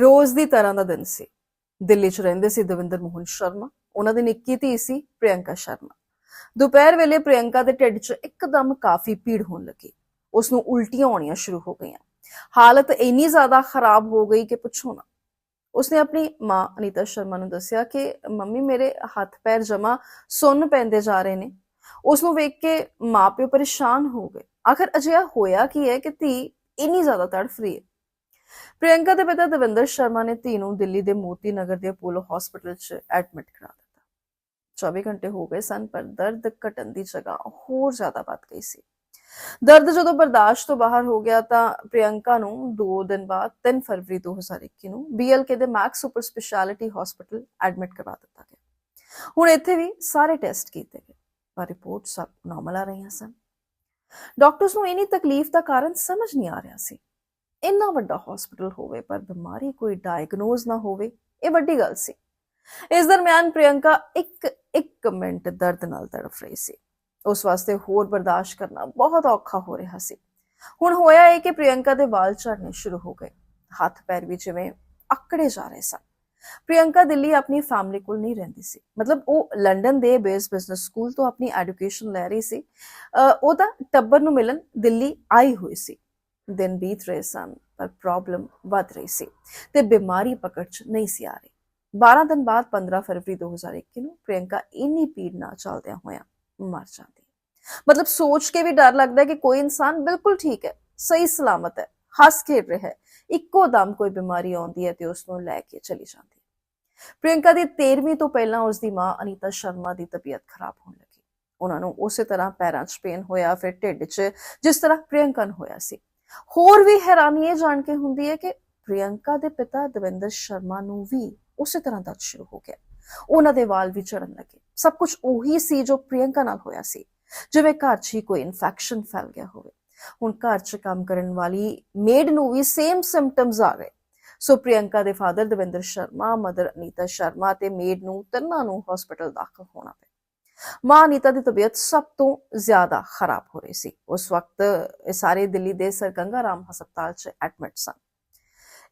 ਰੋਜ਼ ਦੀ ਤਰ੍ਹਾਂ ਦਾ ਦਿਨ ਸੀ। ਦਿੱਲੀ 'ਚ ਰਹਿੰਦੇ ਸੀ ਦਵਿੰਦਰ ਮੋਹਨ ਸ਼ਰਮਾ, ਉਹਨਾਂ ਦੀ ਨਿੱਕੀ ਧੀ ਸੀ ਪ੍ਰਿਯੰਕਾ ਸ਼ਰਮਾ। ਦੁਪਹਿਰ ਵੇਲੇ ਪ੍ਰਿਯੰਕਾ ਦੇ ਢਿੱਡ 'ਚ ਇੱਕਦਮ ਕਾਫੀ ਪੀੜ ਹੋਣ ਲੱਗੀ। ਉਸ ਨੂੰ ਉਲਟੀਆਂ ਆਉਣੀਆਂ ਸ਼ੁਰੂ ਹੋ ਗਈਆਂ। ਹਾਲਤ ਇੰਨੀ ਜ਼ਿਆਦਾ ਖਰਾਬ ਹੋ ਗਈ ਕਿ ਪੁੱਛੋ ਨਾ। ਉਸਨੇ ਆਪਣੀ ਮਾਂ ਅਨੀਤਾ ਸ਼ਰਮਾ ਨੂੰ ਦੱਸਿਆ ਕਿ, ਮੰਮੀ, ਮੇਰੇ ਹੱਥ ਪੈਰ ਜਮਾ ਸੁੰਨ ਪੈਂਦੇ ਜਾ ਰਹੇ ਨੇ। ਉਸ ਨੂੰ ਵੇਖ ਕੇ ਮਾਪਿਓ ਪਰੇਸ਼ਾਨ ਹੋ ਗਏ। ਆਖਰ ਅਜਿਹਾ ਹੋਇਆ ਕੀ ਹੈ ਕਿ ਧੀ ਇੰਨੀ ਜ਼ਿਆਦਾ ਤੜਫ ਰਹੀ ਹੈ? ਪ੍ਰਿਯੰਕਾ ਦੇ ਪਿਤਾ ਦਵਿੰਦਰ ਸ਼ਰਮਾ ਨੇ ਧੀ ਨੂੰ ਦਿੱਲੀ ਦੇ ਮੋਤੀ ਨਗਰ ਦੇ ਅਪੋਲੋ ਹਸਪੀਟਲ 'ਚ ਐਡਮਿਟ ਕਰਾ ਦਿੱਤਾ। 24 ਘੰਟੇ ਹੋ ਗਏ ਸਨ, ਪਰ ਦਰਦ ਘਟਣ ਦੀ ਜਗ੍ਹਾ ਹੋਰ ਜ਼ਿਆਦਾ ਵੱਧ ਗਈ ਸੀ। ਦਰਦ ਜਦੋਂ ਬਰਦਾਸ਼ਤ ਤੋਂ ਬਾਹਰ ਹੋ ਗਿਆ ਤਾਂ ਪ੍ਰਿਯੰਕਾ ਨੂੰ 2 ਦਿਨ ਬਾਅਦ 3 ਫਰਵਰੀ 2021 ਨੂੰ ਬੀਐਲਕੇ ਦੇ Max super speciality hospital admit ਕਰਵਾ ਦਿੱਤਾ ਗਿਆ। ਹੁਣ ਇੱਥੇ ਵੀ ਸਾਰੇ ਟੈਸਟ ਕੀਤੇ ਗਏ, ਪਰ ਰਿਪੋਰਟ ਸਭ ਨਾਰਮਲ ਆ ਰਹੀਆਂ ਸਨ। ਡਾਕਟਰਸ ਨੂੰ ਇਨੀ ਤਕਲੀਫ ਦਾ ਕਾਰਨ ਸਮਝ ਨਹੀਂ ਆ ਰਿਹਾ ਸੀ। ਇੰਨਾ ਵੱਡਾ ਹਸਪੀਟਲ ਹੋਵੇ, ਪਰ ਬਿਮਾਰੀ ਕੋਈ ਡਾਇਗਨੋਜ਼ ਨਾ ਹੋਵੇ, ਇਹ ਵੱਡੀ ਗੱਲ ਸੀ। ਇਸ ਦਰਮਿਆਨ ਪ੍ਰਿਯੰਕਾ ਇੱਕ ਇੱਕ ਮਿੰਟ ਦਰਦ ਨਾਲ ਤੜਫ ਰਹੀ ਸੀ। ਉਸ ਵਾਸਤੇ ਹੋਰ ਬਰਦਾਸ਼ਤ ਕਰਨਾ ਬਹੁਤ ਔਖਾ ਹੋ ਰਿਹਾ ਸੀ। ਹੁਣ ਹੋਇਆ ਇਹ ਕਿ ਪ੍ਰਿਯੰਕਾ ਦੇ ਵਾਲ ਝੜਨੇ ਸ਼ੁਰੂ ਹੋ ਗਏ। ਹੱਥ ਪੈਰ ਵੀ ਜਿਵੇਂ ਅਕੜੇ ਜਾ ਰਹੇ ਸਨ। ਪ੍ਰਿਯੰਕਾ ਦਿੱਲੀ ਆਪਣੀ ਫੈਮਿਲੀ ਕੋਲ ਨਹੀਂ ਰਹਿੰਦੀ ਸੀ। ਮਤਲਬ ਉਹ ਲੰਡਨ ਦੇ ਬੇਸ ਬਿਜ਼ਨਸ ਸਕੂਲ ਤੋਂ ਆਪਣੀ ਐਜੂਕੇਸ਼ਨ ਲੈ ਰਹੀ ਸੀ। ਅਹ ਉਹ ਤਾਂ ਟੱਬਰ ਨੂੰ ਮਿਲਣ ਦਿੱਲੀ ਆਈ ਹੋਈ ਸੀ। ਦਿਨ ਬੀਤ ਰਹੇ ਸਨ, ਪਰ ਪ੍ਰੋਬਲਮ ਵੱਧ ਰਹੀ ਸੀ ਤੇ ਬਿਮਾਰੀ ਪਕੜ ਚ ਨਹੀਂ ਸੀ ਆ ਰਹੀ। 12 ਦਿਨ ਬਾਅਦ 15 ਫਰਵਰੀ 2021 ਨੂੰ ਪ੍ਰਿਯੰਕਾ ਇੰਨੀ ਪੀੜ ਨਾਲ ਚੱਲਦਿਆਂ ਹੋਇਆਂ ਮਰ ਜਾਂਦੀ ਮਤਲਬ ਸੋਚ ਕੇ ਵੀ ਡਰ ਲੱਗਦਾ ਹੈ ਕਿ ਕੋਈ ਇਨਸਾਨ ਬਿਲਕੁਲ ਠੀਕ ਹੈ, ਸਹੀ ਸਲਾਮਤ ਹੈ, ਹੱਸ ਖੇਡ ਰਿਹਾ ਹੈ, ਇੱਕੋ ਦਮ ਕੋਈ ਬਿਮਾਰੀ ਆਉਂਦੀ ਹੈ ਤੇ ਉਸ ਨੂੰ ਲੈ ਕੇ ਚਲੀ ਜਾਂਦੀ ਹੈ। ਪ੍ਰਿਯੰਕਾ ਦੀ 13ਵੀਂ ਤੋਂ ਪਹਿਲਾਂ ਉਸ ਦੀ ਮਾਂ ਅਨੀਤਾ ਸ਼ਰਮਾ ਦੀ ਤਬੀਅਤ ਖਰਾਬ ਹੋਣ ਲੱਗੀ। ਉਹਨਾਂ ਨੂੰ ਉਸੇ ਤਰ੍ਹਾਂ ਪੈਰਾਂ 'ਚ ਪੇਨ ਹੋਇਆ, ਫਿਰ ਢਿੱਡ 'ਚ, ਜਿਸ ਤਰ੍ਹਾਂ ਪ੍ਰਿਯੰਕਾ ਨੂੰ ਹੋਇਆ ਸੀ। ਹੋਰ ਵੀ ਹੈਰਾਨੀ ਇਹ ਜਾਣ ਕੇ ਹੁੰਦੀ ਹੈ ਕਿ ਪ੍ਰਿਯੰਕਾ ਦੇ ਪਿਤਾ ਦਵਿੰਦਰ ਸ਼ਰਮਾ ਨੂੰ ਵੀ ਉਸੇ ਤਰ੍ਹਾਂ ਦਰਦ ਸ਼ੁਰੂ ਹੋ ਗਿਆ। ਉਹਨਾਂ ਦੇ ਵਾਲ ਵੀ ਝੜਨ ਲੱਗੇ। ਸਭ ਕੁਝ ਉਹੀ ਸੀ ਜੋ ਪ੍ਰਿਯੰਕਾ ਨਾਲ ਹੋਇਆ ਸੀ। ਜਿਵੇਂ ਘਰ 'ਚ ਹੀ ਕੋਈ ਇਨਫੈਕਸ਼ਨ ਫੈਲ ਗਿਆ ਹੋਵੇ। ਹੁਣ ਘਰ 'ਚ ਕੰਮ ਕਰਨ ਵਾਲੀ ਮੇਡ ਨੂੰ ਵੀ ਸੇਮ ਸਿੰਪਟਮਸ ਆ ਗਏ। ਸੋ ਪ੍ਰਿਯੰਕਾ ਦੇ ਫਾਦਰ ਦਵਿੰਦਰ ਸ਼ਰਮਾ ਮਦਰ ਅਨੀਤਾ ਸ਼ਰਮਾ ਤੇ ਮੇਡ ਨੂੰ ਤਿੰਨਾਂ ਨੂੰ ਹਸਪੀਟਲ ਦਾਖਲ ਹੋਣਾ ਪਿਆ। ਮਾਂ ਅਨੀਤਾ ਦੀ ਤਬੀਅਤ ਸਭ ਤੋਂ ਜ਼ਿਆਦਾ ਖਰਾਬ ਹੋ ਰਹੀ ਸੀ। ਉਸ ਵਕਤ ਇਹ ਸਾਰੇ ਦਿੱਲੀ ਦੇ ਸਰਗੰਗਾ ਰਾਮ ਹਸਪਤਾਲ 'ਚ ਐਡਮਿਟ ਸਨ।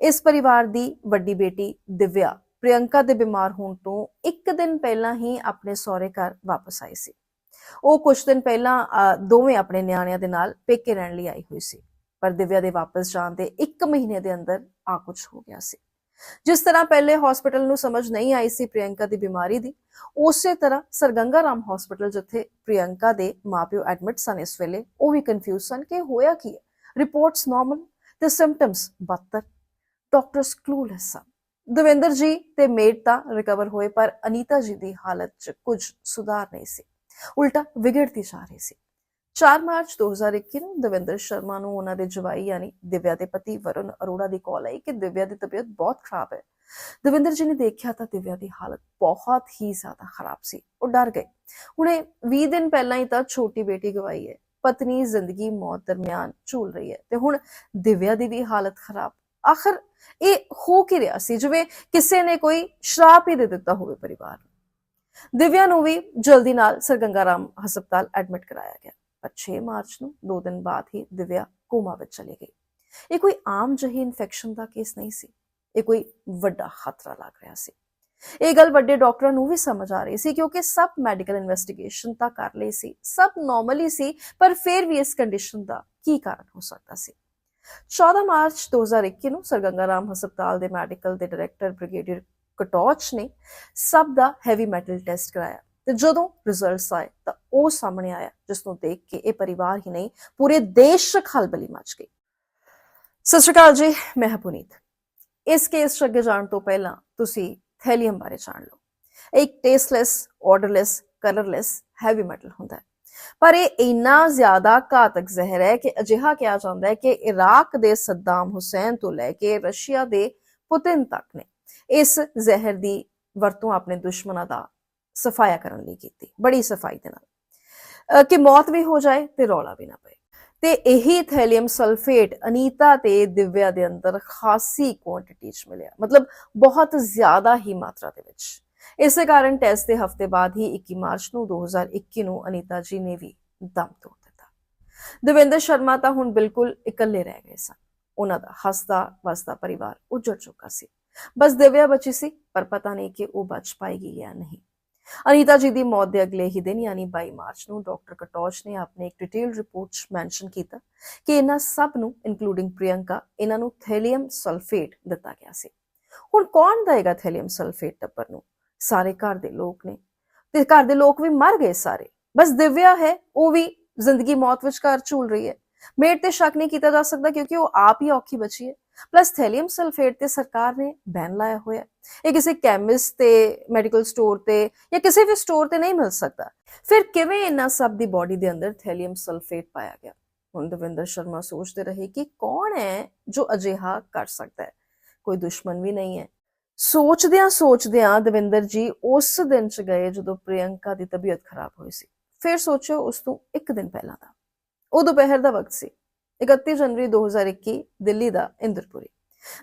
ਇਸ ਪਰਿਵਾਰ ਦੀ ਵੱਡੀ ਬੇਟੀ ਦਿਵਿਆ ਪ੍ਰਿਯੰਕਾ ਦੇ ਬਿਮਾਰ ਹੋਣ ਤੋਂ ਇੱਕ ਦਿਨ ਪਹਿਲਾਂ ਹੀ ਆਪਣੇ ਸਹੁਰੇ ਘਰ ਵਾਪਸ ਆਈ ਸੀ। ਉਹ ਕੁਝ ਦਿਨ ਪਹਿਲਾਂ ਅਹ, ਦੋਵੇਂ ਆਪਣੇ ਨਿਆਣਿਆਂ ਦੇ ਨਾਲ ਪੇਕੇ ਰਹਿਣ ਲਈ ਆਈ ਹੋਈ ਸੀ। ਪਰ ਦਿਵਿਆ ਦੇ ਵਾਪਸ ਜਾਣ ਦੇ 1 ਮਹੀਨੇ ਦੇ ਅੰਦਰ ਆ ਕੁਝ ਹੋ ਗਿਆ ਸੀ। ਜਿਸ ਤਰ੍ਹਾਂ ਪਹਿਲੇ ਹਸਪੀਟਲ ਨੂੰ ਸਮਝ ਨਹੀਂ ਆਈ ਸੀ ਪ੍ਰਿਯੰਕਾ ਦੀ ਬਿਮਾਰੀ ਦੀ, ਉਸੇ ਤਰ੍ਹਾਂ ਸਰਗੰਗਾ ਰਾਮ ਹਸਪੀਟਲ ਜਿੱਥੇ ਪ੍ਰਿਯੰਕਾ ਦੇ ਮਾਪਿਓ ਐਡਮਿਟ ਸਨ ਇਸ ਵੇਲੇ, ਉਹ ਵੀ ਕਨਫਿਊਜ਼ ਸਨ ਕਿ ਹੋਇਆ ਕੀ ਹੈ। ਰਿਪੋਰਟਸ ਨਾਰਮਲ ਤੇ ਸਿੰਪਟਮਸ ਬਦਤਰ। ਡਾਕਟਰਸ ਕਲੂਲੈਸ ਸਨ। ਦਵਿੰਦਰ ਜੀ ਤੇ ਮੇਟ ਤਾਂ ਰਿਕਵਰ ਹੋਏ, ਪਰ ਅਨੀਤਾ ਜੀ ਦੀ ਹਾਲਤ 'ਚ ਕੁਝ ਸੁਧਾਰ ਨਹੀਂ ਸੀ। ਉਲਟਾ ਵਿਗੜਦੀ ਜਾ ਰਹੀ ਸੀ। 4 ਮਾਰਚ 2021 ਨੂੰ ਦਵਿੰਦਰ ਸ਼ਰਮਾ ਨੂੰ ਉਹਨਾਂ ਦੇ ਜਵਾਈ ਯਾਨੀ ਦਿਵਿਆ ਦੇ ਪਤੀ ਵਰੁਣ ਅਰੋੜਾ ਦੀ ਕਾਲ ਆਈ ਕਿ ਦਿਵਿਆ ਦੀ ਤਬੀਅਤ ਬਹੁਤ ਖਰਾਬ ਹੈ। ਦਵਿੰਦਰ ਜੀ ਨੇ ਦੇਖਿਆ ਤਾਂ ਦਿਵਿਆ ਦੀ ਹਾਲਤ ਬਹੁਤ ਹੀ ਜ਼ਿਆਦਾ ਖਰਾਬ ਸੀ। ਉਹ ਡਰ ਗਏ। ਹੁਣੇ 20 ਦਿਨ ਪਹਿਲਾਂ ਹੀ ਤਾਂ ਛੋਟੀ ਬੇਟੀ ਗਵਾਈ ਹੈ। ਪਤਨੀ ਜ਼ਿੰਦਗੀ ਮੌਤ ਦਰਮਿਆਨ ਝੂਲ ਰਹੀ ਹੈ ਤੇ ਹੁਣ ਦਿਵਿਆ ਦੀ ਵੀ ਹਾਲਤ ਖਰਾਬ। ਆਖਰ ਇਹ ਹੋ ਕੀ ਰਿਹਾ ਸੀ? ਜਿਵੇਂ ਕਿਸੇ ਨੇ ਕੋਈ ਸ਼ਰਾਪ ਹੀ ਦੇ ਦਿੱਤਾ ਹੋਵੇ ਪਰਿਵਾਰ ਨੂੰ। ਦਿਵਿਆ ਨੂੰ ਵੀ ਜਲਦੀ ਨਾਲ ਸਰਗੰਗਾ ਰਾਮ ਹਸਪਤਾਲ ਐਡਮਿਟ ਕਰਾਇਆ ਗਿਆ। ਪਰ 6 ਮਾਰਚ ਨੂੰ 2 ਦਿਨ ਬਾਅਦ ਹੀ ਦਿਵਿਆ ਕੋਮਾ ਵਿੱਚ ਚਲੀ ਗਈ। ਇਹ ਕੋਈ ਆਮ ਜਿਹੀ ਇਨਫੈਕਸ਼ਨ ਦਾ ਕੇਸ ਨਹੀਂ ਸੀ। ਇਹ ਕੋਈ ਵੱਡਾ ਖਤਰਾ ਲੱਗ ਰਿਹਾ ਸੀ। ਇਹ ਗੱਲ ਵੱਡੇ ਡਾਕਟਰਾਂ ਨੂੰ ਵੀ ਸਮਝ ਆ ਰਹੀ ਸੀ ਕਿਉਂਕਿ ਸਭ ਮੈਡੀਕਲ ਇਨਵੈਸਟੀਗੇਸ਼ਨ ਤਾਂ ਕਰ ਲਈ ਸੀ। ਸਭ ਨਾਰਮਲੀ ਸੀ, ਪਰ ਫਿਰ ਵੀ ਇਸ ਕੰਡੀਸ਼ਨ ਦਾ ਕੀ ਕਾਰਨ ਹੋ ਸਕਦਾ ਸੀ? 14 ਮਾਰਚ 2021 ਨੂੰ ਸਰਗੰਗਾ ਰਾਮ ਹਸਪਤਾਲ ਦੇ ਮੈਡੀਕਲ ਦੇ ਡਾਇਰੈਕਟਰ ਬ੍ਰਿਗੇਡੀਅਰ ਕਟੋਚ ਨੇ ਸਭ ਦਾ ਹੈਵੀ ਮੈਟਲ ਟੈਸਟ ਕਰਾਇਆ। ਤੇ ਜਦੋਂ ਰਿਜ਼ਲਟਸ ਆਏ, ਤਾਂ ਉਹ ਸਾਹਮਣੇ ਆਇਆ, ਜਿਸ ਨੂੰ ਦੇਖ ਕੇ ਇਹ ਪਰਿਵਾਰ ਹੀ ਨਹੀਂ, ਪੂਰੇ ਦੇਸ਼ 'ਚ ਖਲਬਲੀ ਮਚ ਗਈ। ਸਤਿ ਸ਼੍ਰੀ ਅਕਾਲ ਜੀ, ਮੈਂ ਹਾਂ ਪੁਨੀਤ। ਇਸ ਕੇਸ 'ਚ ਅੱਗੇ ਜਾਣ ਤੋਂ ਪਹਿਲਾਂ ਤੁਸੀਂ ਥੈਲੀਅਮ ਬਾਰੇ ਜਾਣ ਲਓ। ਇਹ ਇੱਕ tasteless odourless colourless heavy metal ਹੁੰਦਾ ਹੈ। ਪਰ ਇਹ ਇੰਨਾ ਜ਼ਿਆਦਾ ਘਾਤਕ ਜ਼ਹਿਰ ਹੈ ਕਿ ਅਜਿਹਾ ਕਿਹਾ ਜਾਂਦਾ ਹੈ ਕਿ ਇਰਾਕ ਦੇ ਸੱਦਾਮ ਹੁਸੈਨ ਤੋਂ ਲੈ ਕੇ ਰਸ਼ੀਆ ਦੇ ਪੁਤਿਨ ਤੱਕ ਨੇ। ਇਸ ਜ਼ਹਿਰ ਦੀ ਵਰਤੋਂ ਆਪਣੇ ਦੁਸ਼ਮਣਾਂ ਦਾ ਸਫਾਇਆ ਕਰਨ ਲਈ ਕੀਤੀ, ਬੜੀ ਸਫ਼ਾਈ ਦੇ ਨਾਲ। ਅਹ ਕਿ ਮੌਤ ਵੀ ਹੋ ਜਾਏ ਤੇ ਰੌਲਾ ਵੀ ਨਾ ਪਏ। ਤੇ ਇਹੀ ਥੈਲੀਅਮ ਸਲਫੇਟ ਅਨੀਤਾ ਤੇ ਦਿਵਿਆ ਦੇ ਅੰਦਰ ਖਾਸੀ ਕੁਆਂਟੀਟੀ ਚ ਮਿਲਿਆ। ਮਤਲਬ ਬਹੁਤ ਜ਼ਿਆਦਾ ਹੀ ਮਾਤਰਾ ਦੇ ਵਿੱਚ। ਇਸੇ ਕਾਰਨ ਟੈਸਟ ਦੇ ਹਫ਼ਤੇ ਬਾਅਦ ਹੀ 21 ਮਾਰਚ ਨੂੰ 2021 ਨੂੰ ਅਨੀਤਾ ਜੀ ਨੇ ਵੀ ਦਮ ਤੋੜ ਦਿੱਤਾ। ਦਵਿੰਦਰ ਸ਼ਰਮਾ ਤਾਂ ਹੁਣ ਬਿਲਕੁਲ ਇਕੱਲੇ ਰਹਿ ਗਏ ਸਨ। ਉਹਨਾਂ ਦਾ ਹੱਸਦਾ ਵਸਦਾ ਪਰਿਵਾਰ ਉੱਜੜ ਚੁੱਕਾ ਸੀ। ਬਸ ਦਿਵਿਆ ਬਚੀ ਸੀ, ਪਰ ਪਤਾ ਨਹੀਂ ਕਿ ਉਹ ਬਚ ਪਾਏਗੀ ਜਾਂ ਨਹੀਂ। ਅਨੀਤਾ ਜੀ ਦੀ ਮੌਤ ਦੇ ਅਗਲੇ ਹੀ ਦਿਨ, ਯਾਨੀ 22 ਮਾਰਚ ਨੂੰ ਡਾਕਟਰ ਕਟੋਚ ਨੇ ਆਪਣੇ ਇੱਕ ਡਿਟੇਲ ਰਿਪੋਰਟ 'ਚ ਮੈਂਸ਼ਨ ਕੀਤਾ ਕਿ ਇਹਨਾਂ ਸਭ ਨੂੰ ਇਨਕਲੂਡਿੰਗ ਪ੍ਰਿਯੰਕਾ, ਇਹਨਾਂ ਨੂੰ ਥੈਲੀਅਮ ਸਲਫੇਟ ਦਿੱਤਾ ਗਿਆ ਸੀ। ਹੁਣ ਕੌਣ ਦੇਗਾ ਥੈਲੀਅਮ ਸਲਫੇਟ ਟੱਬਰ ਨੂੰ? ਸਾਰੇ ਘਰ ਦੇ ਲੋਕ ਨੇ। ਤੇ ਘਰ ਦੇ ਲੋਕ ਵੀ ਮਰ ਗਏ ਸਾਰੇ। ਬਸ ਦਿਵਿਆ ਹੈ, ਉਹ ਵੀ ਜ਼ਿੰਦਗੀ ਮੌਤ ਵਿਚਕਾਰ ਝੂਲ ਰਹੀ ਹੈ। ਮੇਟ ਤੇ ਸ਼ੱਕ ਨਹੀਂ ਕੀਤਾ ਜਾ ਸਕਦਾ ਕਿਉਂਕਿ ਉਹ ਆਪ ਹੀ ਔਖੀ ਬਚੀ ਹੈ। ਪਲੱਸ ਥੈਲੀਅਮ ਸਲਫੇਟ ਤੇ ਸਰਕਾਰ ਨੇ ਬੈਨ ਲਾਇਆ ਹੋਇਆ ਇਹ ਕਿਸੇ ਕੈਮਿਸਟ ਤੇ ਮੈਡੀਕਲ ਸਟੋਰ ਤੇ ਜਾਂ ਕਿਸੇ ਵੀ ਸਟੋਰ ਤੇ ਨਹੀਂ ਮਿਲ ਸਕਦਾ। ਫਿਰ ਕਿਵੇਂ ਇਹਨਾਂ ਸਭ ਦੀ ਬਾਡੀ ਦੇ ਅੰਦਰ ਥੈਲੀਅਮ ਸਲਫੇਟ ਪਾਇਆ ਗਿਆ? ਹੁਣ ਦਵਿੰਦਰ ਸ਼ਰਮਾ ਸੋਚਦੇ ਰਹੇ ਕਿ ਕੌਣ ਹੈ ਜੋ ਅਜਿਹਾ ਕਰ ਸਕਦਾ ਹੈ। ਕੋਈ ਦੁਸ਼ਮਣ ਵੀ ਨਹੀਂ ਹੈ। ਸੋਚਦਿਆਂ ਸੋਚਦਿਆਂ ਦਵਿੰਦਰ ਜੀ ਉਸ ਦਿਨ ਚ ਗਏ ਜਦੋਂ ਪ੍ਰਿਯੰਕਾ ਦੀ ਤਬੀਅਤ ਖਰਾਬ ਹੋਈ ਸੀ। ਫਿਰ ਸੋਚੋ ਉਸ ਤੋਂ ਇੱਕ ਦਿਨ ਪਹਿਲਾਂ ਦਾ। ਉਹ ਦੁਪਹਿਰ ਦਾ ਵਕਤ ਸੀ। 31 ਜਨਵਰੀ 2021 ਦਿੱਲੀ ਦਾ ਇੰਦਰਪੁਰੀ,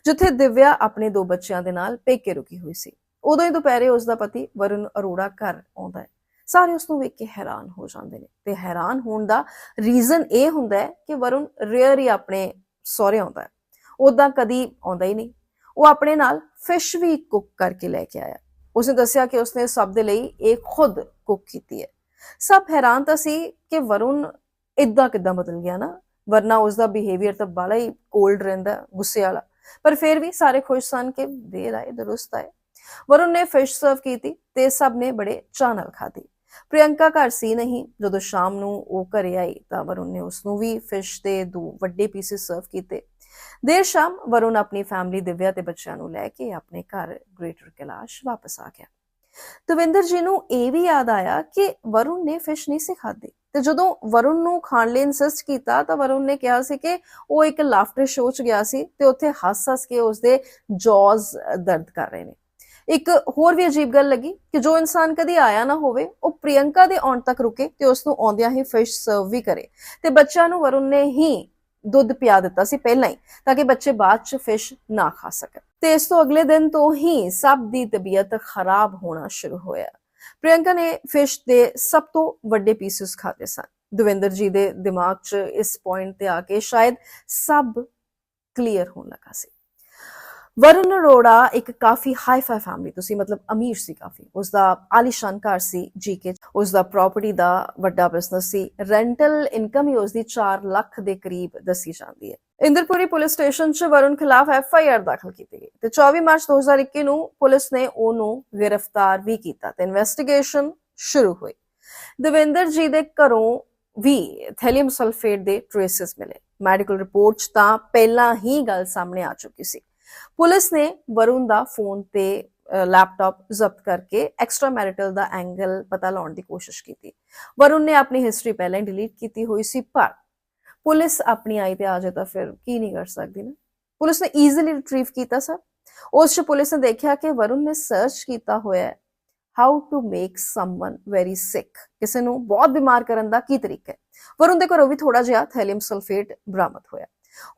ਜਿੱਥੇ ਦਿਵਿਆ ਆਪਣੇ ਦੋ ਬੱਚਿਆਂ ਦੇ ਨਾਲ ਪੇਕੇ ਰੁਕੀ ਹੋਈ ਸੀ। ਉਦੋਂ ਹੀ ਦੁਪਹਿਰੇ ਉਸ ਦਾ ਪਤੀ ਵਰੁਣ ਅਰੋੜਾ ਘਰ ਆਉਂਦਾ ਹੈ। ਸਾਰੇ ਉਸ ਨੂੰ ਵੇਖ ਕੇ ਹੈਰਾਨ ਹੋ ਜਾਂਦੇ ਨੇ ਤੇ ਹੈਰਾਨ ਹੋਣ ਦਾ ਰੀਜ਼ਨ ਇਹ ਹੁੰਦਾ ਹੈ ਕਿ ਵਰੁਣ ਰੇਅਰ ਹੀ ਆਪਣੇ ਸਹੁਰੇ ਆਉਂਦਾ ਹੈ। ਉਦਾਂ ਕਦੀ ਆਉਂਦਾ ਹੀ ਨਹੀਂ। ਉਹ ਆਪਣੇ ਨਾਲ ਫਿਸ਼ ਵੀ ਕੁੱਕ ਕਰਕੇ ਲੈ ਕੇ ਆਇਆ। ਉਸਨੇ ਦੱਸਿਆ ਕਿ ਉਸਨੇ ਸਭ ਦੇ ਲਈ ਇਹ ਖੁਦ ਕੁੱਕ ਕੀਤੀ ਹੈ। ਸਭ ਹੈਰਾਨ ਤਾਂ ਸੀ ਕਿ ਵਰੁਣ ਇਦਾਂ ਕਿਦਾਂ ਬਦਲ ਗਿਆ ਨਾ। ਵਰਨਾ ਉਸ ਦਾ ਬਿਹੇਵੀਅਰ ਤਾਂ ਬੜਾ ਹੀ ਕੋਲਡ ਰਹਿੰਦਾ, ਗੁੱਸੇ ਵਾਲਾ। ਪਰ ਫਿਰ ਵੀ ਸਾਰੇ ਖੁਸ਼ ਸਨ ਕਿ ਦੇਰ ਆਏ ਦਰੁਸਤ ਆਏ। ਵਰੁਣ ਨੇ ਫਿਸ਼ ਸਰਵ ਕੀਤੀ ਤੇ ਸਭ ਨੇ ਬੜੇ ਚਾਅ ਨਾਲ ਖਾਧੀ। ਪ੍ਰਿਯੰਕਾ ਘਰ ਸੀ ਨਹੀਂ, ਜਦੋਂ ਸ਼ਾਮ ਨੂੰ ਉਹ ਘਰੇ ਆਈ ਤਾਂ ਵਰੁਣ ਨੇ ਉਸ ਨੂੰ ਵੀ ਫਿਸ਼ ਦੇ ਦੋ ਵੱਡੇ ਪੀਸਿਸ ਸਰਵ ਕੀਤੇ। ਦੇਰ ਸ਼ਾਮ ਵਰੁਣ ਆਪਣੀ ਫੈਮਿਲੀ ਦਿਵਿਆ ਤੇ ਬੱਚਿਆਂ ਨੂੰ ਲੈ ਕੇ ਆਪਣੇ ਘਰ ਗ੍ਰੇਟਰ ਕੈਲਾਸ਼ ਵਾਪਸ ਆ ਗਿਆ। ਦਵਿੰਦਰ ਜੀ ਨੂੰ ਇਹ ਵੀ ਯਾਦ ਆਇਆ ਕਿ ਵਰੁਣ ਨੇ ਫਿਸ਼ ਨਹੀਂ ਸੀ ਖਾਧੀ। ਤੇ ਜਦੋਂ ਵਰੁਣ ਨੂੰ ਖਾਣ ਲਈ ਇਨਸਿਸਟ ਕੀਤਾ, ਤਾਂ ਵਰੁਣ ਨੇ ਕਿਹਾ ਸੀ ਕਿ ਉਹ ਇੱਕ ਲਾਫਟਰ ਸ਼ੋਅ 'ਚ ਗਿਆ ਸੀ ਤੇ ਉੱਥੇ ਹੱਸ-ਹੱਸ ਕੇ ਉਸਦੇ ਜੌਜ਼ ਦਰਦ ਕਰ ਰਹੇ ਨੇ। ਇੱਕ ਹੋਰ ਵੀ ਅਜੀਬ ਗੱਲ ਲੱਗੀ ਕਿ ਜੋ ਇਨਸਾਨ ਕਦੀ ਆਇਆ ਨਾ ਹੋਵੇ, ਉਹ ਪ੍ਰਿਯੰਕਾ ਦੇ ਆਉਣ ਤੱਕ ਰੁਕੇ ਤੇ ਉਸ ਨੂੰ ਆਉਂਦਿਆਂ ਹੀ ਫਿਸ਼ ਸਰਵ ਵੀ ਕਰੇ। ਤੇ ਬੱਚਿਆਂ ਨੂੰ ਵਰੁਣ ਨੇ ਹੀ ਦੁੱਧ ਪਿਆ ਦਿੱਤਾ ਸੀ ਪਹਿਲਾਂ ਹੀ, ਤਾਂ ਕਿ ਬੱਚੇ ਬਾਅਦ ਚ ਫਿਸ਼ ਨਾ ਖਾ ਸਕਣ। ਤੇ ਇਸ ਤੋਂ ਅਗਲੇ ਦਿਨ ਤੋਂ ਹੀ ਸਭ ਦੀ ਤਬੀਅਤ ਖਰਾਬ ਹੋਣਾ ਸ਼ੁਰੂ ਹੋਇਆ। ਪ੍ਰਿਯੰਕਾ ਨੇ ਫਿਸ਼ ਦੇ ਸਭ ਤੋਂ ਵੱਡੇ ਪੀਸਸ ਖਾਦੇ ਸਨ। ਦਵਿੰਦਰ ਜੀ ਦੇ ਦਿਮਾਗ 'ਚ ਇਸ ਪੁਆਇੰਟ ਤੇ ਆ ਕੇ ਸ਼ਾਇਦ ਸਭ ਕਲੀਅਰ ਹੋਣ ਲੱਗਾ ਸੀ। ਵਰੁਣ ਅਰੋੜਾ ਇੱਕ ਕਾਫੀ ਹਾਈ-ਫਾਈ ਫੈਮਿਲੀ ਸੀ ਮਤਲਬ ਅਮੀਰ ਸੀ ਕਾਫੀ। ਉਸ ਦਾ ਆਲੀਸ਼ਾਨ ਘਰ ਸੀ ਜੀਕੇ ਉਸ ਦਾ ਪ੍ਰਾਪਰਟੀ ਦਾ ਵੱਡਾ ਬਿਜ਼ਨਸ ਸੀ। ਰੈਂਟਲ ਇਨਕਮ ਹੀ ਉਸ ਦੀ 4 ਲੱਖ ਦੇ ਕਰੀਬ ਦੱਸੀ ਜਾਂਦੀ ਹੈ। ਇੰਦਰਪੁਰੀ ਪੁਲਿਸ ਸਟੇਸ਼ਨ 'ਚ ਵਰੁਣ ਖਿਲਾਫ ਐਫ ਆਈ ਆਰ ਦਾਖਲ ਕੀਤੀ ਗਈ। ਤੇ 24 ਮਾਰਚ 2021 ਨੂੰ ਪੁਲਿਸ ਨੇ ਉਹਨੂੰ ਗ੍ਰਿਫਤਾਰ ਵੀ ਕੀਤਾ ਤੇ ਇਨਵੈਸਟੀਗੇਸ਼ਨ ਸ਼ੁਰੂ ਹੋਈ। ਦਵਿੰਦਰ ਜੀ ਦੇ ਘਰੋਂ ਵੀ ਥੈਲੀਅਮ ਸਲਫੇਟ ਦੇ ਟ੍ਰੇਸਸ ਮਿਲੇ। ਮੈਡੀਕਲ ਰਿਪੋਰਟ 'ਚ ਤਾਂ ਪਹਿਲਾਂ ਹੀ ਗੱਲ ਸਾਹਮਣੇ ਆ ਚੁੱਕੀ ਸੀ। ਪੁਲਿਸ ਨੇ ਵਰੁਣ ਦਾ ਫੋਨ ਤੇ ਲੈਪਟਾਪ ਜ਼ਬਤ ਕਰਕੇ ਐਕਸਟਰਾ ਮੈਰਿਟਲ ਦਾ ਐਂਗਲ ਪਤਾ ਲਾਉਣ ਦੀ ਕੋਸ਼ਿਸ਼ ਕੀਤੀ। ਵਰੁਣ ਨੇ ਆਪਣੀ ਹਿਸਟਰੀ ਪਹਿਲਾਂ ਹੀ ਡਿਲੀਟ ਕੀਤੀ ਹੋਈ ਸੀ, ਪਰ ਪੁਲਿਸ ਆਪਣੀ ਆਈ ਤੇ ਆ ਜਾਏ ਤਾਂ ਫਿਰ ਕੀ ਨਹੀਂ ਕਰ ਸਕਦੀ ਨਾ? ਪੁਲਿਸ ਨੇ ਈਜ਼ੀਲੀ ਰਿਟਰੀਵ ਕੀਤਾ ਸਰ। ਉਸ ਚ ਪੁਲਿਸ ਨੇ ਦੇਖਿਆ ਕਿ ਵਰੁਣ ਨੇ ਸਰਚ ਕੀਤਾ ਹੋਇਆ ਹੈ how to make someone very sick ਕਿਸੇ ਨੂੰ ਬਹੁਤ ਬਿਮਾਰ ਕਰਨ ਦਾ ਕੀ ਤਰੀਕਾ ਹੈ? ਵਰੁਣ ਦੇ ਘਰੋਂ ਵੀ ਥੋੜਾ ਜਿਹਾ ਥੈਲੀਅਮ ਸਲਫੇਟ ਬਰਾਮਦ ਹੋਇਆ।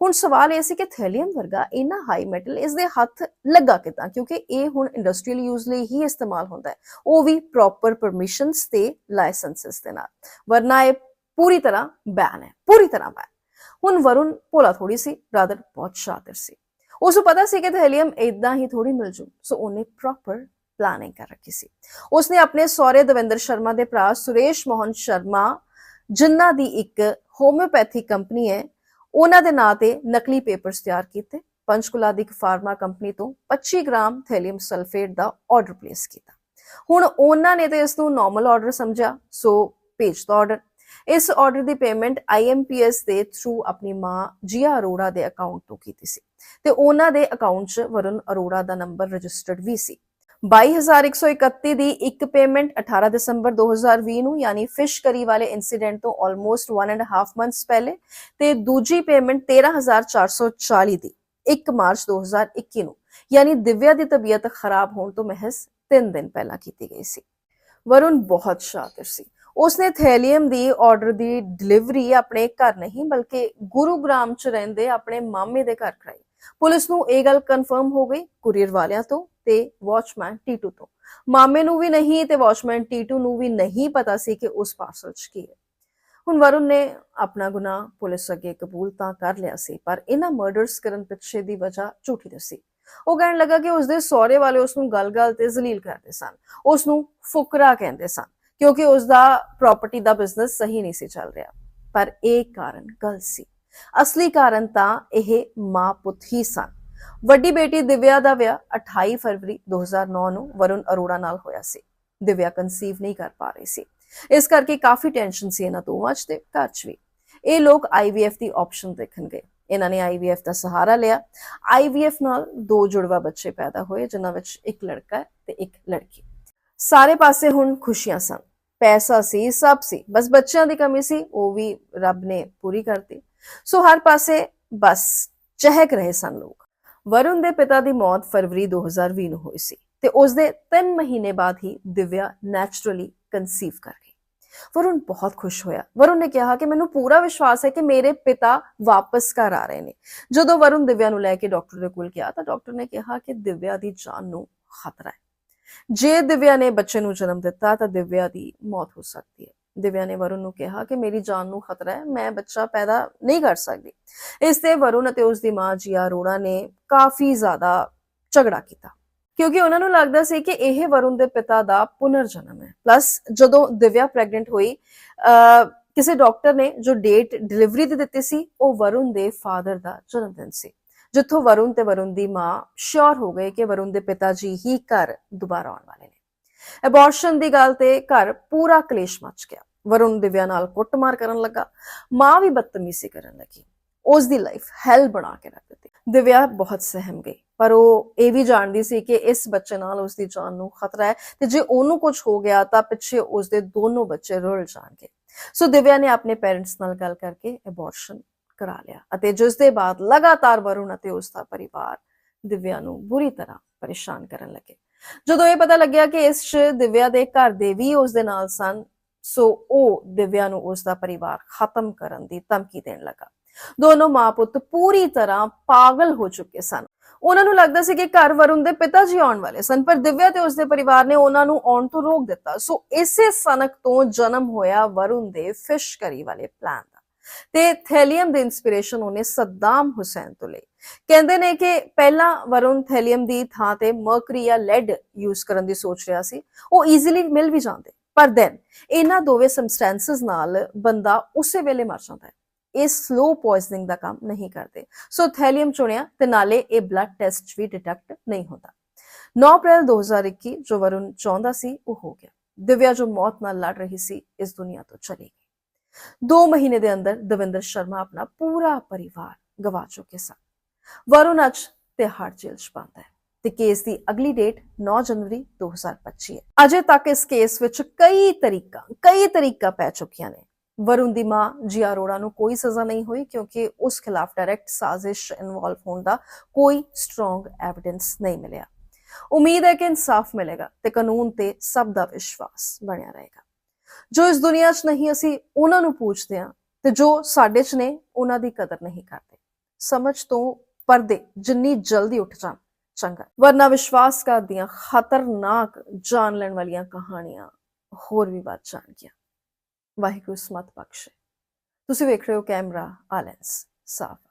ਹੁਣ ਸਵਾਲ ਇਹ ਸੀ ਕਿ ਥੈਲੀਅਮ ਵਰਗਾ ਇੰਨਾ ਹਾਈ ਮੈਟਲ ਇਸ ਦੇ ਹੱਥ ਲੱਗਾ ਕਿਦਾਂ? ਕਿਉਂਕਿ ਇਹ ਹੁਣ ਇੰਡਸਟਰੀਅਲ ਯੂਜ਼ ਲਈ ਹੀ ਇਸਤੇਮਾਲ ਹੁੰਦਾ ਹੈ। ਉਹ ਵੀ ਪ੍ਰੋਪਰ ਪਰਮਿਸ਼ਨਸ ਤੇ ਲਾਇਸੈਂਸਸ ਦੇ ਨਾਲ। ਵਰਨਾ ਇਹ ਪੂਰੀ ਤਰ੍ਹਾਂ ਬੈਨ ਹੈ। ਪੂਰੀ ਤਰ੍ਹਾਂ ਬੈਨ ਹੁਣ ਵਰੁਣ ਭੋਲਾ ਥੋੜੀ ਸੀ ਰਾਦਰ ਬਹੁਤ ਸ਼ਾਤਰ ਸੀ। ਉਸ ਨੂੰ ਪਤਾ ਸੀ ਕਿ ਥੈਲੀਅਮ ਇਦਾਂ ਹੀ ਥੋੜੀ ਮਿਲ ਜੂ। ਸੋ ਉਹਨੇ ਪ੍ਰੋਪਰ ਪਲਾਨਿੰਗ ਕਰ ਰੱਖੀ ਸੀ। ਉਸਨੇ ਆਪਣੇ ਸਹੁਰੇ ਦਵਿੰਦਰ ਸ਼ਰਮਾ ਦੇ ਭਰਾ ਸੁਰੇਸ਼ ਮੋਹਨ ਸ਼ਰਮਾ, ਜਿਨ੍ਹਾਂ ਦੀ ਇੱਕ ਹੋਮਿਓਪੈਥੀ ਕੰਪਨੀ ਹੈ ਉਹਨਾਂ ਦੇ ਨਾਂ ਤੇ ਨਕਲੀ ਪੇਪਰਸ ਤਿਆਰ ਕੀਤੇ। ਪੰਚਕੁਲਾ ਦੀ ਇੱਕ ਫਾਰਮਾ ਕੰਪਨੀ ਤੋਂ 25 ਗ੍ਰਾਮ ਥੈਲੀਅਮ ਸਲਫੇਟ ਦਾ ਆਰਡਰ ਪਲੇਸ ਕੀਤਾ। ਹੁਣ ਉਹਨਾਂ ਨੇ ਤੇ ਇਸ ਨੂੰ ਨਾਰਮਲ ਆਰਡਰ ਸਮਝਿਆ, ਸੋ ਭੇਜਤਾ ਆਰਡਰ ਇਸ ਆਰਡਰ ਦੀ ਪੇਮੈਂਟ IMPS ਦੇ ਥਰੂ ਆਪਣੀ ਮਾਂ ਜੀਆ ਅਰੋੜਾ ਦੇ ਅਕਾਊਂਟ ਤੋਂ ਕੀਤੀ ਸੀ। ਤੇ ਉਹਨਾਂ ਦੇ ਅਕਾਊਂਟ 'ਚ ਵਰੁਣ ਅਰੋੜਾ ਦਾ ਨੰਬਰ ਰਜਿਸਟਰਡ ਵੀ ਸੀ। 22131 ਦੀ ਇੱਕ ਪੇਮੈਂਟ 18 ਦਸੰਬਰ 2020 ਨੂੰ, ਯਾਨੀ ਫਿਸ਼ ਕਰੀ ਵਾਲੇ ਇਨਸੀਡੈਂਟ ਤੋਂ ਆਲਮੋਸਟ 1 ਐਂਡ ਹਾਫ ਮੰਥਸ ਪਹਿਲੇ ਤੇ ਦੂਜੀ ਪੇਮੈਂਟ 13440 ਦੀ 1 ਮਾਰਚ 2021 ਨੂੰ। ਯਾਨੀ ਦਿਵਿਆ ਦੀ ਤਬੀਅਤ ਖਰਾਬ ਹੋਣ ਤੋਂ ਮਹਿਜ਼ 3 ਦਿਨ ਪਹਿਲਾਂ ਕੀਤੀ ਗਈ ਸੀ। ਵਰੁਣ ਬਹੁਤ ਸ਼ਾਤਰ ਸੀ। ਉਸਨੇ ਥੈਲੀਅਮ ਦੀ ਆਰਡਰ ਦੀ ਡਿਲੀਵਰੀ ਆਪਣੇ ਘਰ ਨਹੀਂ, ਬਲਕਿ ਗੁਰੂਗ੍ਰਾਮ ਚ ਰਹਿੰਦੇ ਆਪਣੇ ਮਾਮੇ ਦੇ ਘਰ ਕਰਾਈ। ਪੁਲਿਸ ਨੂੰ ਇਹ ਗੱਲ ਕਨਫਰਮ ਹੋ ਗਈ ਕੁਰੀਅਰ ਵਾਲਿਆਂ ਤੋਂ ਤੇ ਵਾਚਮੈਨ ਟੀਟੂ ਤੋਂ। ਮਾਮੇ ਨੂੰ ਵੀ ਨਹੀਂ ਤੇ ਵਾਚਮੈਨ ਟੀਟੂ ਨੂੰ ਵੀ ਨਹੀਂ ਪਤਾ ਸੀ ਕਿ ਉਸ ਪਾਰਸਲ 'ਚ ਕੀ ਹੈ। ਹੁਣ ਵਰੁਣ ਨੇ ਆਪਣਾ ਗੁਨਾਹ ਪੁਲਿਸ ਅੱਗੇ ਕਬੂਲ ਤਾਂ ਕਰ ਲਿਆ ਸੀ, ਪਰ ਇਹਨਾਂ ਮਰਡਰਸ ਕਰਨ ਪਿੱਛੇ ਦੀ ਵਜ੍ਹਾ ਝੂਠੀ ਦੱਸੀ। ਉਹ ਕਹਿਣ ਲੱਗਾ ਕਿ ਉਸਦੇ ਸਹੁਰੇ ਵਾਲੇ ਉਸ ਨੂੰ ਗਲ-ਗਲ ਤੇ ਜ਼ਲੀਲ ਕਰਦੇ ਸਨ। ਉਸ ਨੂੰ ਫੁਕਰਾ ਕਹਿੰਦੇ ਸਨ, ਕਿਉਂਕਿ ਉਸ ਦਾ ਪ੍ਰਾਪਰਟੀ ਦਾ ਬਿਜ਼ਨਸ ਸਹੀ ਨਹੀਂ ਸੀ ਚੱਲ ਰਿਹਾ। ਪਰ ਇਹ ਕਾਰਨ ਗਲਤ ਸੀ। ਅਸਲੀ ਕਾਰਨ ਤਾਂ ਇਹ ਮਾਂ ਪੁੱਤ ਹੀ ਸਨ। ਵੱਡੀ ਬੇਟੀ ਦਿਵਿਆ ਦਾ ਵਿਆਹ 28 ਫਰਵਰੀ 2009 ਨੂੰ ਵਰੁਣ ਅਰੋੜਾ ਨਾਲ ਹੋਇਆ ਸੀ। ਦਿਵਿਆ ਕਨਸੀਵ ਨਹੀਂ ਕਰ ਪਾ ਰਹੀ ਸੀ। ਇਸ ਕਰਕੇ ਕਾਫੀ ਟੈਨਸ਼ਨ ਸੀ ਇਹਨਾਂ ਦੋਵਾਂ 'ਚ ਤੇ ਘਰ 'ਚ ਵੀ। ਇਹ ਲੋਕ IVF ਦੀ ਆਪਸ਼ਨ ਦੇਖਣਗੇ ਇਹਨਾਂ ਨੇ IVF ਦਾ ਸਹਾਰਾ ਲਿਆ। IVF ਨਾਲ ਦੋ ਜੁੜਵਾ ਬੱਚੇ ਪੈਦਾ ਹੋਏ, ਜਿਨ੍ਹਾਂ ਵਿੱਚ ਇੱਕ ਲੜਕਾ ਤੇ ਇੱਕ ਲੜਕੀ। ਸਾਰੇ ਪਾਸੇ ਹੁਣ ਖੁਸ਼ੀਆਂ ਸਨ। ਪੈਸਾ ਸੀ, ਸਭ ਸੀ। ਬਸ ਬੱਚਿਆਂ ਦੀ ਕਮੀ ਸੀ, ਉਹ ਵੀ ਰੱਬ ਨੇ ਪੂਰੀ ਕਰਤੀ। ਸੋ ਹਰ ਪਾਸੇ ਬਸ ਚਹਿਕ ਰਹੇ ਸਨ ਲੋਕ। ਵਰੁਣ ਦੇ ਪਿਤਾ ਦੀ ਮੌਤ ਫਰਵਰੀ 2020 ਨੂੰ ਹੋਈ ਸੀ ਤੇ ਉਸ ਦੇ 3 ਮਹੀਨੇ ਬਾਅਦ ਹੀ ਦਿਵਿਆ ਨੈਚੁਰਲੀ ਕਨਸੀਵ ਕਰ ਗਈ। ਵਰੁਣ ਬਹੁਤ ਖੁਸ਼ ਹੋਇਆ। ਵਰੁਣ ਨੇ ਕਿਹਾ ਕਿ ਮੈਨੂੰ ਪੂਰਾ ਵਿਸ਼ਵਾਸ ਹੈ ਕਿ ਮੇਰੇ ਪਿਤਾ ਵਾਪਸ ਘਰ ਆ ਰਹੇ ਨੇ। ਜਦੋਂ ਵਰੁਣ ਦਿਵਿਆ ਨੂੰ ਲੈ ਕੇ ਡਾਕਟਰ ਦੇ ਕੋਲ ਗਿਆ ਤਾਂ ਡਾਕਟਰ ਨੇ ਕਿਹਾ ਕਿ ਦਿਵਿਆ ਦੀ ਜਾਨ ਨੂੰ ਖਤਰਾ ਹੈ। ਜੇ ਦਿਵਿਆ ਨੇ ਬੱਚੇ ਨੂੰ ਜਨਮ ਦਿੱਤਾ ਤਾਂ ਦਿਵਿਆ ਦੀ ਮੌਤ ਹੋ ਸਕਦੀ ਹੈ। ਦਿਵਿਆ ਨੇ ਵਰੁਣ ਨੂੰ ਕਿਹਾ ਕਿ ਮੇਰੀ ਜਾਨ ਨੂੰ ਖਤਰਾ ਹੈ ਮੈਂ ਬੱਚਾ ਪੈਦਾ ਨਹੀਂ ਕਰ ਸਕਦੀ। ਇਸ ਤੇ ਵਰੁਣ ਅਤੇ ਉਸ ਦੀ ਮਾਂ ਜੀਆ ਅਰੋੜਾ ਨੇ ਕਾਫੀ ਜ਼ਿਆਦਾ ਝਗੜਾ ਕੀਤਾ। ਕਿਉਂਕਿ ਉਹਨਾਂ ਨੂੰ ਲੱਗਦਾ ਸੀ ਕਿ ਇਹ ਵਰੁਣ ਦੇ ਪਿਤਾ ਦਾ ਪੁਨਰ ਜਨਮ ਹੈ। ਪਲੱਸ ਜਦੋਂ ਦਿਵਿਆ ਪ੍ਰੈਗਨੈਂਟ ਹੋਈ ਅਹ, ਕਿਸੇ ਡਾਕਟਰ ਨੇ ਜੋ ਡੇਟ ਡਿਲੀਵਰੀ ਦੀ ਦਿੱਤੀ ਸੀ ਉਹ ਵਰੁਣ ਦੇ ਫਾਦਰ ਦਾ ਜਨਮ ਦਿਨ ਸੀ। ਜਿੱਥੋਂ ਵਰੁਣ ਤੇ ਵਰੁਣ ਦੀ ਮਾਂ ਸ਼ੋਰ ਹੋ ਗਏ ਕਿ ਵਰੁਣ ਦੇ ਪਿਤਾ ਜੀ ਹੀ ਘਰ ਦੁਬਾਰਾ ਆਉਣ ਵਾਲੇ ਨੇ। ਅਬੋਰਸ਼ਨ ਦੀ ਗੱਲ ਤੇ ਘਰ ਪੂਰਾ ਕਲੇਸ਼ ਮਚ ਗਿਆ। ਵਰੁਣ ਦਿਵਿਆ ਨਾਲ ਕੁੱਟਮਾਰ ਕਰਨ ਲੱਗਾ। ਮਾਂ ਵੀ ਬਦਤਮੀਜ਼ੀ ਕਰਨ ਲੱਗੀ। ਉਸ ਦੀ ਲਾਈਫ ਹੈਲ ਬਣਾ ਕੇ ਰੱਖ ਦਿੱਤੀ। ਦਿਵਿਆ ਬਹੁਤ ਸਹਿਮ ਗਈ। ਪਰ ਉਹ ਇਹ ਵੀ ਜਾਣਦੀ ਸੀ ਕਿ ਇਸ ਬੱਚੇ ਨਾਲ ਉਸ ਦੀ ਜਾਨ ਨੂੰ ਖਤਰਾ ਹੈ ਤੇ ਜੇ ਉਹਨੂੰ ਕੁਝ ਹੋ ਗਿਆ ਤਾਂ ਪਿੱਛੇ ਉਸ ਦੇ ਦੋਨੋਂ ਬੱਚੇ ਰੁਲ ਜਾਣਗੇ। ਸੋ ਦਿਵਿਆ ਨੇ ਆਪਣੇ ਪੇਰੈਂਟਸ ਨਾਲ ਗੱਲ ਕਰਕੇ ਐਬੋਰਸ਼ਨ ਕਰਾ ਲਿਆ ਅਤੇ ਜਿਸ ਦੇ ਬਾਅਦ ਲਗਾਤਾਰ ਵਰੁਣ ਅਤੇ ਉਸ ਦਾ ਪਰਿਵਾਰ ਦਿਵਿਆ ਨੂੰ ਬੁਰੀ ਤਰ੍ਹਾਂ ਪਰੇਸ਼ਾਨ ਕਰਨ ਲੱਗੇ। ਜਦੋਂ ਇਹ ਪਤਾ ਲੱਗਿਆ ਕਿ ਇਸ 'ਚ ਦਿਵਿਆ ਦੇ ਘਰ ਦੇ ਵੀ ਉਸ ਦੇ ਨਾਲ ਸਨ, ਸੋ ਉਹ ਦਿਵਿਆ ਨੂੰ ਉਸ ਦਾ ਪਰਿਵਾਰ ਖਤਮ ਕਰਨ ਦੀ ਧਮਕੀ ਦੇਣ ਲੱਗਾ। ਦੋਨੋਂ ਮਾਂ ਪੁੱਤ ਪੂਰੀ ਤਰ੍ਹਾਂ ਪਾਗਲ ਹੋ ਚੁੱਕੇ ਸਨ। ਉਹਨਾਂ ਨੂੰ ਲੱਗਦਾ ਸੀ ਕਿ ਘਰ ਵਰੁਣ ਦੇ ਪਿਤਾ ਜੀ ਆਉਣ ਵਾਲੇ ਸਨ, ਪਰ ਦਿਵਿਆ ਤੇ ਉਸ ਦੇ ਪਰਿਵਾਰ ਨੇ ਉਹਨਾਂ ਨੂੰ ਆਉਣ ਤੋਂ ਰੋਕ ਦਿੱਤਾ। ਸੋ ਇਸੇ ਸਨਕ ਤੋਂ ਜਨਮ ਹੋਇਆ ਵਰੁਣ ਦੇ ਫਿਸ਼ ਕਰੀ ਵਾਲੇ ਪਲਾਨ ਤੇ ਥੈਲੀਅਮ ਦੀ ਇਨਸਪੀਰੇਸ਼ਨ ਉਹਨੇ ਸੱਦਾਮ ਹੁਸੈਨ ਤੋਂ ਲਈ। ਕਹਿੰਦੇ ਨੇ ਕਿ ਪਹਿਲਾਂ ਵਰੁਣ ਥੈਲੀਅਮ ਦੀ ਥਾਂ ਤੇ ਮਰਕਰੀ ਜਾਂ ਲੈਡ ਯੂਜ਼ ਕਰਨ ਦੀ ਸੋਚ ਰਿਹਾ ਸੀ। ਉਹ ਈਜ਼ੀਲੀ ਮਿਲ ਵੀ ਜਾਂਦੇ, ਪਰ ਦੈਨ ਇਹਨਾਂ ਦੋਵੇਂ ਸਬਸਟੈਂਸਸ ਨਾਲ ਬੰਦਾ ਉਸੇ ਵੇਲੇ ਮਰ ਜਾਂਦਾ ਹੈ। ਇਹ ਸਲੋ ਪੋਇਜ਼ਨਿੰਗ ਦਾ ਕੰਮ ਨਹੀਂ ਕਰਦੇ। ਸੋ ਥੈਲੀਅਮ ਚੁਣਿਆ ਤੇ ਨਾਲੇ ਇਹ ਬਲੱਡ ਟੈਸਟ ਵੀ ਡਿਟੈਕਟ ਨਹੀਂ ਹੁੰਦਾ। 9 ਅਪ੍ਰੈਲ 2021 ਜੋ ਵਰੁਣ ਚਾਹੁੰਦਾ ਸੀ, ਉਹ ਹੋ ਗਿਆ। ਦਿਵਿਆ ਜੋ ਮੌਤ ਨਾਲ ਲੜ ਰਹੀ ਸੀ, ਇਸ ਦੁਨੀਆ ਤੋਂ ਚਲੀ ਗਈ। 2 ਮਹੀਨੇ ਦੇ ਅੰਦਰ ਦਵਿੰਦਰ ਸ਼ਰਮਾ ਆਪਣਾ ਪੂਰਾ ਪਰਿਵਾਰ ਗਵਾ ਚੁੱਕੇ ਸਨ। ਵਰੁਣ ਅੱਜ ਤਿਹਾੜ ਜੇਲ੍ਹ 'ਚ ਬੰਦ ਹੈ ਤੇ ਕੇਸ ਦੀ ਅਗਲੀ ਡੇਟ 9 ਜਨਵਰੀ 2025 ਹੈ। ਅਜੇ ਤੱਕ ਇਸ ਕੇਸ ਵਿੱਚ ਕਈ ਤਰੀਕਾ ਕਈ ਤਰੀਕਾ ਪੈ ਚੁੱਕੀਆਂ ਨੇ। ਵਰੁਣ ਦੀ ਮਾਂ ਜੀ ਅਰੋੜਾ ਨੂੰ ਕੋਈ ਸਜ਼ਾ ਨਹੀਂ ਹੋਈ ਕਿਉਂਕਿ ਉਸ ਖਿਲਾਫ ਡਾਇਰੈਕਟ ਸਾਜ਼ਿਸ਼ ਇਨਵੋਲਵ ਹੋਣ ਦਾ ਕੋਈ ਸਟਰੋਂਗ ਐਵੀਡੈਂਸ ਨਹੀਂ ਮਿਲਿਆ। ਉਮੀਦ ਹੈ ਕਿ ਇਨਸਾਫ ਮਿਲੇਗਾ ਤੇ ਕਾਨੂੰਨ ਤੇ ਸਭ ਦਾ ਵਿਸ਼ਵਾਸ ਬਣਿਆ ਰਹੇਗਾ। ਜੋ ਇਸ ਦੁਨੀਆ 'ਚ ਨਹੀਂ ਅਸੀਂ ਉਹਨਾਂ ਨੂੰ ਪੁੱਛਦੇ ਹਾਂ ਤੇ ਜੋ ਸਾਡੇ 'ਚ ਨੇ, ਉਹਨਾਂ ਦੀ ਕਦਰ ਨਹੀਂ ਕਰਦੇ। ਸਮਝ ਤੋਂ ਪਰਦੇ ਜਿੰਨੀ ਜਲਦੀ ਉੱਠ ਜਾਣ, ਚੰਗਾ। ਵਰਨਾ ਵਿਸ਼ਵਾਸਘਾਤ ਦੀਆਂ ਖਤਰਨਾਕ ਜਾਨ ਲੈਣ ਵਾਲੀਆਂ ਕਹਾਣੀਆਂ ਹੋਰ ਵੀ ਵੱਧ ਜਾਣਗੀਆਂ। ਵਾਹਿਗੁਰੂ ਸਮਤ ਬਖਸ਼ੇ। ਤੁਸੀਂ ਵੇਖ ਰਹੇ ਹੋ ਕੈਮਰਾ, ਆਲੈਂਸ, ਸਾਫ਼।